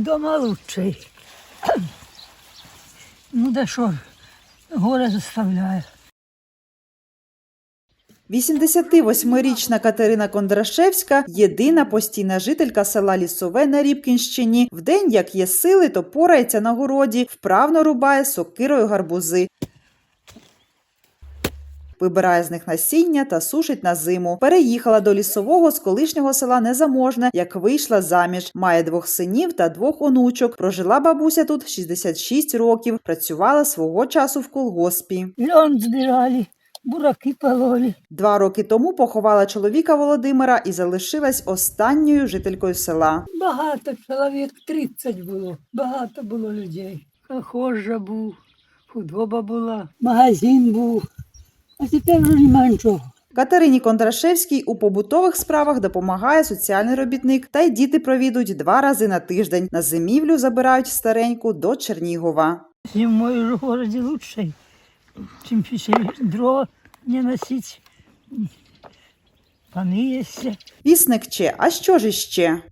Дома лучший. Ну да що, горе заставляє. 88-річна Катерина Кондрашевська єдина постійна жителька села Лісове на Рібкінщині. Вдень, як є сили, то порається на городі, вправно рубає сокирою гарбузи. Вибирає з них насіння та сушить на зиму. Переїхала до лісового з колишнього села Незаможне, як вийшла заміж. Має двох синів та двох онучок. Прожила бабуся тут 66 років. Працювала свого часу в колгоспі. Льон збирали, бураки пололи. Два роки тому поховала чоловіка Володимира і залишилась останньою жителькою села. Багато, чоловік 30 було. Багато було людей. Колхозжа був, худоба була, магазин був. А тепер вже нема нічого. Катерині Кондрашевській у побутових справах допомагає соціальний робітник, та й діти провідують два рази на тиждень. На зимівлю забирають стареньку до Чернігова. Зимой в городе лучше, чем пищей. Дрова не носить. Паны есть. Вісник че, а що ж іще?